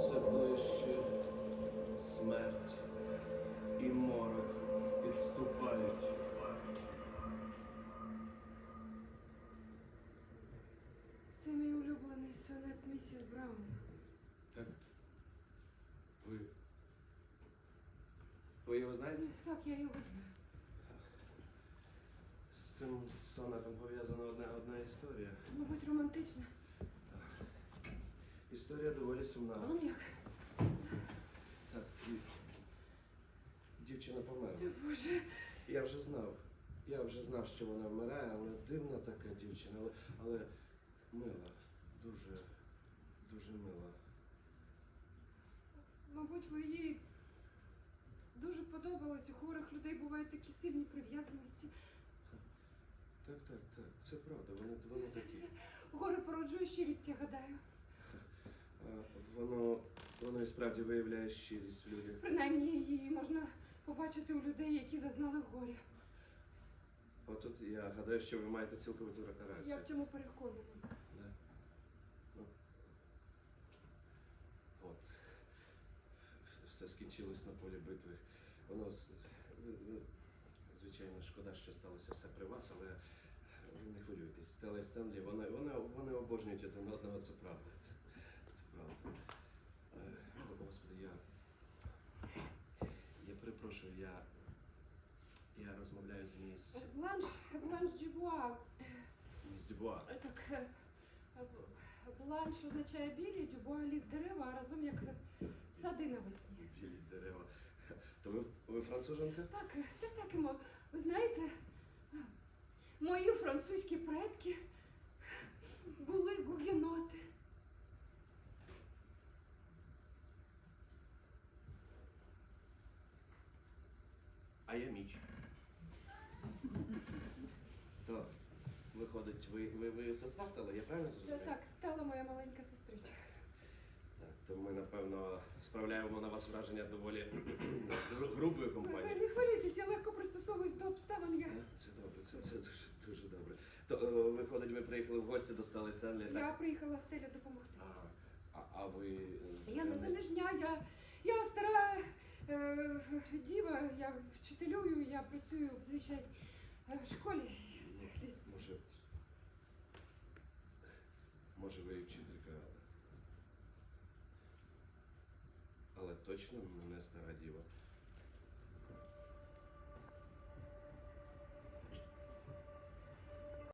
все ближче смерть і морок підступають. Це мій улюблений сонет місіс Браун. Так. Ви. Ви його знаєте? Так, я його знаю. З цим сонетом пов'язана одна, одна історія. Мабуть, романтична. Історія доволі сумна. А вон як? Так, і... дівчина померла. Боже, Я вже знав. Я вже знав, що вона вмирає, але дивна така дівчина, але, але мила. Дуже, дуже мила. мабуть, ви їй дуже подобалось. У хворих людей бувають такі сильні прив'язаності. Так, так, так, це правда. Вони, вони такі. Горе породжує щирість, я гадаю. А, воно, воно і справді виявляє щирість в людях. Принаймні її можна побачити у людей, які зазнали горя. Отут я гадаю, що ви маєте цілковиту рацію. Я в цьому переконана. Да. Ну. От. Все скінчилось на полі битви. Воно, ви- звичайно, шкода, що сталося все при вас, але ви не хвилюйтесь. Стелла і Стенлі, вони, вони, вони обожнюють один одного, це правда. Це, це правда. Е, Господи, я. Я перепрошую, я. Я розмовляю з міс. Бланш, бланш Дюбуа. міс Дюбуа. Так, е, е, бланш означає білі, дюбуа ліс дерева, а разом як сади навесні. Білі дерева. То ви, ви француженка? Так, е, так, так. Ви знаєте, мої французькі предки А я міч. То, виходить, ви, ви, ви сестра стала, я правильно зрозумів? Так, стала моя маленька сестричка. Так, то ми, напевно, справляємо на вас враження доволі грубої Ви, ви компанії. не хвилюйтесь, я легко пристосовуюсь до обставин. Я, Це добре, це, це дуже, дуже добре. То, е, виходить, ви приїхали в гості до Стали Стенлі, так? я приїхала стеля допомогти. А, а, а ви... е, Я не заміжня, я, я стара е, діва, я вчителюю, я працюю в звичайній е, школі. Взагалі. Може... Може, ви і вчителька... Але точно не стара діва.